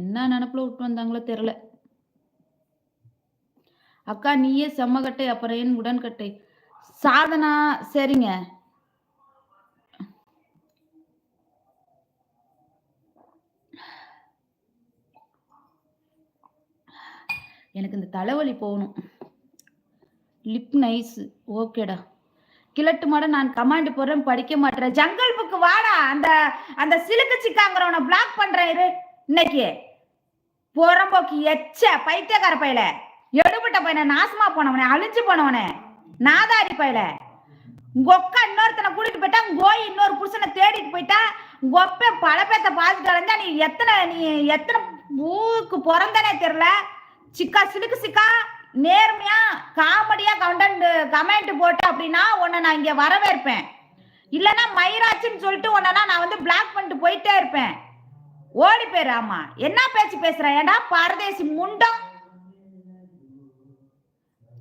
என்ன நினப்புல விட்டு வந்தாங்களோ தெரியல. அக்கா நீயே செம்மகட்டை அப்புறம் ஏன் உடன்கட்டை சாதனா சரிங்க. எனக்கு இந்த தலைவலி போகணும். லிப் நைஸ் ஓகேடா. கிழட்டு மாட நான் கமாண்ட் போடுறேன் படிக்க மாட்டேன் ஜங்கல் புக்கு வாடா அந்த அந்த சிலுக்கு சிக்காங்கிறவனை பிளாக் பண்றேன் இரு. இன்னைக்கு புறம்போக்கு எச்ச பைத்தியக்கார பையல. எடுபட்ட பையனை நாசமா போனவனே அழிஞ்சு போனவனே நாதாரி பையல. கொக்கா இன்னொருத்தனை கூட்டிட்டு போயிட்டா கோய் இன்னொரு புருஷனை தேடிட்டு போயிட்டா கொப்ப பல பேத்த பார்த்துட்டு அலைஞ்சா நீ எத்தனை நீ எத்தனை ஊருக்கு பிறந்தனே தெரியல. சிக்கா சிலுக்கு சிக்கா நேர்மையா காமெடியா கண்டென்ட் கமெண்ட் போட்டு அப்படின்னா உன்னை நான் இங்க வரவேற்பேன். இல்லைன்னா மயிராச்சுன்னு சொல்லிட்டு உன்னை நான் வந்து பிளாக் பண்ணிட்டு போயிட்டே இருப்பேன். ஓடி போயிராமா என்ன பேச்சு பேசுற? ஏடா பரதேசி முண்டம்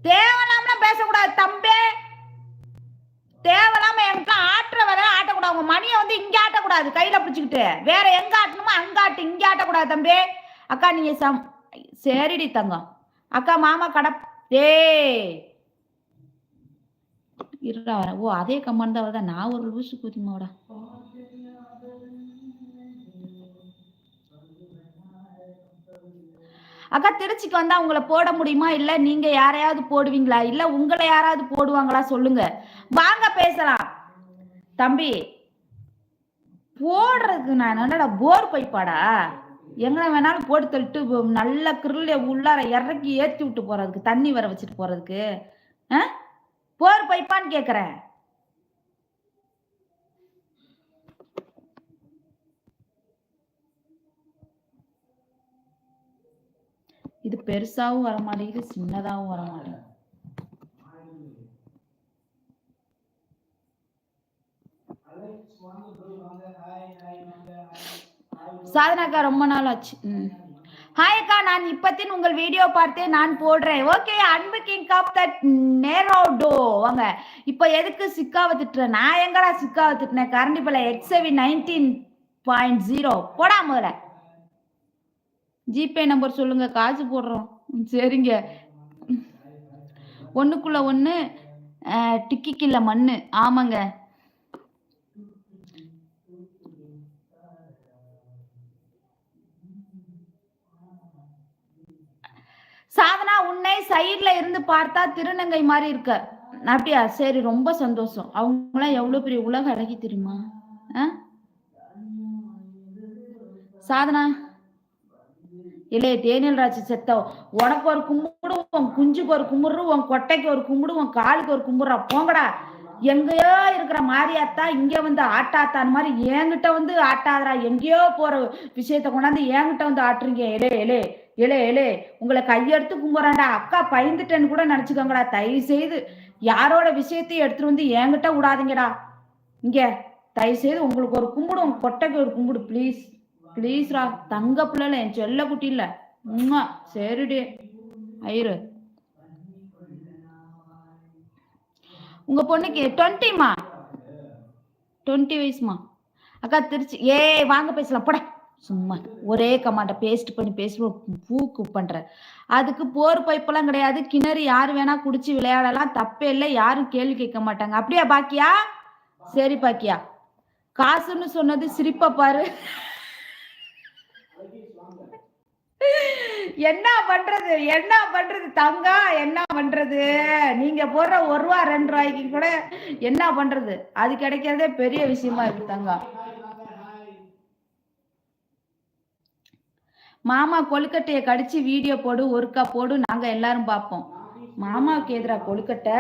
தேவையில்லாமலாம் பேசக்கூடாது தம்பே. தேவலாம என்கிட்ட ஆட்டுற வேலை ஆட்டக்கூடாது. உங்க மணியை வந்து இங்க ஆட்டக்கூடாது கையில பிடிச்சிக்கிட்டு. வேற எங்க ஆட்டணுமோ அங்க ஆட்டு இங்க ஆட்டக்கூடாது தம்பே. அக்கா நீங்க சம் சரிடி தங்கம். அக்கா மாமா கடை டேய். இருடா வரேன் ஓ அதே கம்மான் தான் வருதா? நான் ஒரு லூசு குதிமாவடா அக்கா திருச்சிக்கு வந்தா உங்களை போட முடியுமா? இல்ல நீங்க யாரையாவது போடுவீங்களா? இல்ல உங்களை யாராவது போடுவாங்களா? சொல்லுங்க. வாங்க பேசலாம். தம்பி போடுறதுக்கு நான் என்னடா போர் பைப்பாடா எங்கே வேணாலும் போட்டு தள்ளிட்டு நல்ல கிருள உள்ளார இறக்கி ஏற்றி விட்டு போறதுக்கு தண்ணி வர வச்சுட்டு போறதுக்கு. ஆ? போர் பைப்பான்னு கேட்குறேன் இது பெருசாகவும் வர மாட்டேங்குது சின்னதாகவும் வர மாட்டேங்குது. சாதனாக்கா ரொம்ப நாள் ஆச்சு ம். ஹாய் அக்கா நான் இப்பத்தின் உங்கள் வீடியோ பார்த்தே நான் போடுறேன். ஓகே அன்பு கிங் ஆஃப் தட் நேரோடோ வாங்க. இப்போ எதுக்கு சிக்காவை திட்டுறேன் நான் எங்கடா சிக்காவை திட்டினேன்? கரண்டிப்பல எக்ஸவி நைன்டீன் பாயிண்ட் ஜீரோ போடா முதல்ல. ஜிபே நம்பர் சொல்லுங்க காசு போடுறோம். ம், சரிங்க. ஒண்ணுக்குள்ள ஒண்ணு டிக்கிக்கில்ல மண்ணு. ஆமாங்க. சாதனா உன்னை சைட்ல இருந்து பார்த்தா திருநங்கை மாதிரி இருக்க. அப்படியா? சரி ரொம்ப சந்தோஷம். அவங்களாம் எவ்வளவு பெரிய உலக அழகி தெரியுமா? ஆ? சாதனா இல்லையே டேனியல் ராசி செத்தோ உனக்கு ஒரு கும்பிடு உன் குஞ்சுக்கு ஒரு கும்பிடுறோம் உன் கொட்டைக்கு ஒரு கும்பிடு உன் காலுக்கு ஒரு கும்பிடுறா போங்கடா. எங்கேயோ இருக்கிற மாரியாத்தா இங்க வந்து ஆட்டாத்தான் மாதிரி என்கிட்ட வந்து ஆட்டாதடா. எங்கேயோ போற விஷயத்த கொண்டாந்து என்கிட்ட வந்து ஆட்டுறீங்க. எலே எலே எலே எலே உங்களை கையெடுத்து கும்பிட்றான்டா அக்கா பயந்துட்டேன்னு கூட நினைச்சுக்கோங்கடா. தயவு செய்து யாரோட விஷயத்தையும் எடுத்துட்டு வந்து என்கிட்ட விடாதீங்கடா. இங்க தயவு செய்து உங்களுக்கு ஒரு கும்பிடு உங்க கொட்டைக்கு ஒரு கும்பிடு ப்ளீஸ் ப்ளீஸ்ரா தங்க பிள்ளைல என் செல்ல குட்டி இல்ல. உம்மா சரிடி. ஐரு உங்க பொண்ணுக்கு டுவெண்ட்டிமா டுவெண்ட்டி வயசுமா? அக்கா திருச்சி. ஏய் வாங்க பேசலாம். போட. சும்மா. ஒரே கமாண்ட பேஸ்ட் பண்ணி பேசுவோம் பூக்கு பண்ற. அதுக்கு போர் பைப்பெல்லாம் கிடையாது. கிணறு யார் வேணா குடிச்சு விளையாடலாம். தப்பே இல்லை. யாரும் கேள்வி கேட்க மாட்டாங்க. அப்படியா பாக்கியா? சரி பாக்கியா. காசுன்னு சொன்னது சிரிப்பா பாரு. என்ன பண்றது? என்ன பண்றது? தங்கா என்ன பண்றது? நீங்க போடுற ஒரு ரூபா ரெண்டு ரூபாய்க்கு கூட என்ன பண்றது? அது கிடைக்கிறதே பெரிய விஷயமா இருக்கு தங்கா. மாமா கொழுக்கட்டைய கடிச்சு வீடியோ போடு ஒருக்கா போடு நாங்க எல்லாரும் பார்ப்போம். மாமாவுக்கு எதிரா கொழுக்கட்டை?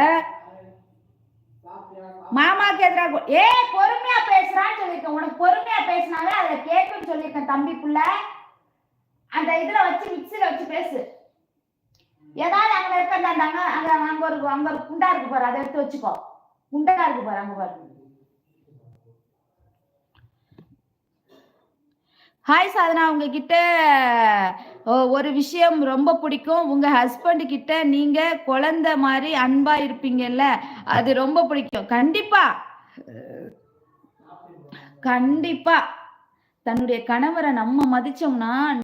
மாமாக்கு எதிராக ஏ பொறுமையா பேசுறான்னு சொல்லியிருக்கேன். உனக்கு பொறுமையா பேசினாவே அதை கேட்குன்னு சொல்லியிருக்கேன் தம்பி புள்ள. அந்த இதுல வச்சு மிக்ஸில வச்சு பேசு. ஏதாவது அங்க இருக்க அந்த அந்த அங்க அங்க அங்க ஒரு அங்க ஒரு குண்டா இருக்கு பாரு அதை எடுத்து வச்சுக்கோ. குண்டா இருக்கு பாரு அங்க பாரு. ஹாய் சாதனா உங்ககிட்ட ஒ- ஒரு விஷயம் ரொம்ப பிடிக்கும். உங்க ஹஸ்பண்ட் கிட்ட நீங்க குழந்தை மாதிரி அன்பா இருப்பீங்கல்ல அது ரொம்ப பிடிக்கும். கண்டிப்பா. கண்டிப்பா. தன்னுடைய கணவரை நம்ம மதிச்சோம்னா